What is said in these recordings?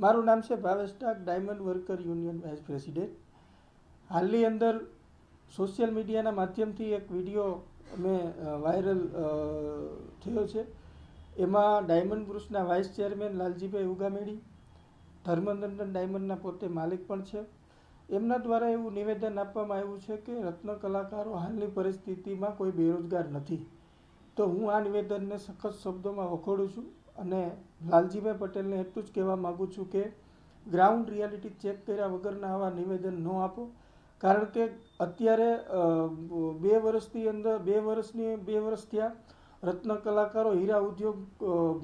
મારું નામ છે Bhavesh Tak diamond worker union vice president. હાલની અંદર સોશિયલ મીડિયાના માધ્યમથી એક વીડિયો અમે વાયરલ થયો છે. એમાં ડાયમંડ ગ્રુપ્સના વાઇસ ચેરમેન લાલજીભાઈ ઉગામેડી, ધર્મનંદન ડાયમંડના પોતે માલિક પણ છે. એમના દ્વારા એવું નિવેદન આપવામાં આવ્યું છે કે રત્ન કલાકારો હાલની પરિસ્થિતિમાં કોઈ બેરોજગાર નથી. તો હું આ નિવેદનને સખત શબ્દોમાં વખોડું છું. અને લાલજીભાઈ પટેલને એટલું જ કહેવા માગું છું કે ગ્રાઉન્ડ રિયાલિટી ચેક કર્યા વગરના આવા નિવેદન ન આપો. કારણ કે અત્યારે બે વર્ષની અંદર, બે વર્ષની, બે વર્ષ થયા રત્ન કલાકારો હીરા ઉદ્યોગ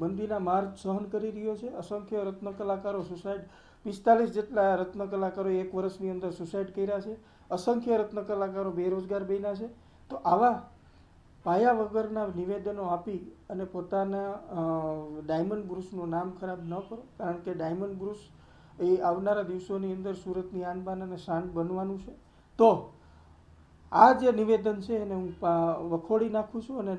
બંદીના માર્ગ સહન કરી રહ્યો છે. અસંખ્ય રત્ન કલાકારો સુસાઇડ પિસ્તાલીસ જેટલા રત્ન કલાકારો એક વર્ષની અંદર સુસાઇડ કર્યા છે. અસંખ્ય રત્ન કલાકારો બેરોજગાર બન્યા છે. તો આવા પાયા વગરના નિવેદનો આપી અને પોતાના ડાયમંડ બ્રુસનું નામ ખરાબ ન કરો, કારણ કે ડાયમંડ બ્રુસ એ આવનારા દિવસોની અંદર સુરતની આનબાન અને શાન બનવાનું છે. તો, આ જે નિવેદન છે એને હું વખોડી નાખું છું અને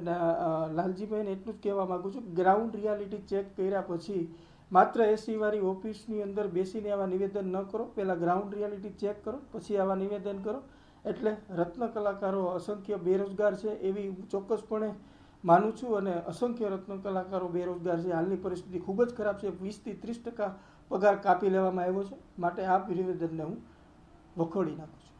લાલજીભાઈને એટલું જ કહેવા માગું છું ગ્રાઉન્ડ રિયાલિટી ચેક કર્યા પછી માત્ર એસીવાળી ઓફિસની અંદર બેસીને આવા નિવેદન ન કરો. પહેલાં ગ્રાઉન્ડ રિયાલિટી ચેક કરો, પછી આવા નિવેદન કરો. એટલે રત્ન કલાકારો અસંખ્ય બેરોજગાર છે એવી હું ચોક્કસપણે માનું છું અને અસંખ્ય રત્ન કલાકારો બેરોજગાર છે. હાલની પરિસ્થિતિ ખૂબ જ ખરાબ છે. વીસથી ત્રીસ ટકા પગાર કાપી લેવામાં આવ્યો છે. માટે આ નિવેદનને હું વખોડી નાખું છું.